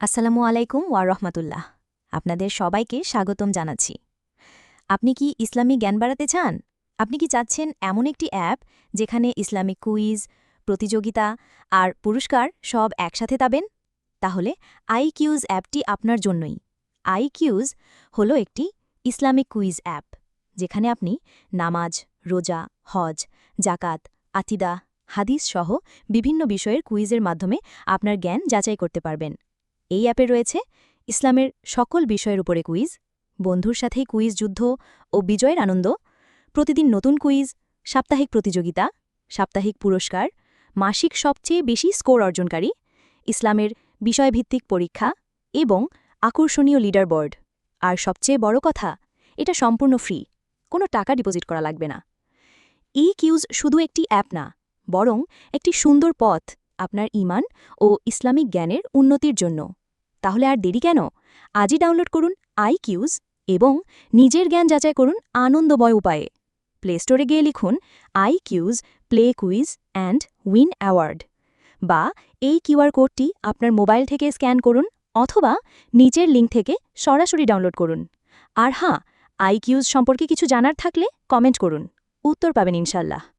আসসালামু আলাইকুম ওয়া রহমাতুল্লাহ। আপনাদের সবাইকে স্বাগতম জানাচ্ছি। আপনি কি ইসলামী জ্ঞান বাড়াতে চান? আপনি কি চাচ্ছেন এমন একটি অ্যাপ যেখানে ইসলামিক কুইজ, প্রতিযোগিতা আর পুরস্কার সব একসাথে পাবেন? তাহলে আই কিউজ অ্যাপটি আপনার জন্যই। আই কিউজ হল একটি ইসলামিক কুইজ অ্যাপ, যেখানে আপনি নামাজ, রোজা, হজ জাকাত আতিদা, হাদিস সহ বিভিন্ন বিষয়ের কুইজের মাধ্যমে আপনার জ্ঞান যাচাই করতে পারবেন। এই অ্যাপে রয়েছে ইসলামের সকল বিষয়ের উপরে কুইজ, বন্ধুর সাথেই কুইজ যুদ্ধ ও বিজয়ের আনন্দ, প্রতিদিন নতুন কুইজ, সাপ্তাহিক প্রতিযোগিতা, সাপ্তাহিক পুরস্কার, মাসিক সবচেয়ে বেশি স্কোর অর্জনকারী, ইসলামের বিষয়ভিত্তিক পরীক্ষা এবং আকর্ষণীয় লিডার বোর্ড আর সবচেয়ে বড় কথা, এটা সম্পূর্ণ ফ্রি, কোনো টাকা ডিপোজিট করা লাগবে না। ই কিউজ শুধু একটি অ্যাপ না, বরং একটি সুন্দর পথ আপনার ইমান ও ইসলামিক জ্ঞানের উন্নতির জন্য। তাহলে আর দেরি কেন? আজই ডাউনলোড করুন আই কিউজ এবং নিজের জ্ঞান যাচাই করুন আনন্দময় উপায়ে। প্লে স্টোরে গিয়ে লিখুন I quiz play quiz and win award বা এই কিউআর কোডটি আপনার মোবাইল থেকে স্ক্যান করুন অথবা নিচের লিঙ্ক থেকে সরাসরি ডাউনলোড করুন। আর হ্যাঁ আই কিউজ সম্পর্কে কিছু জানার থাকলে কমেন্ট করুন। উত্তর পাবেন ইনশাল্লাহ।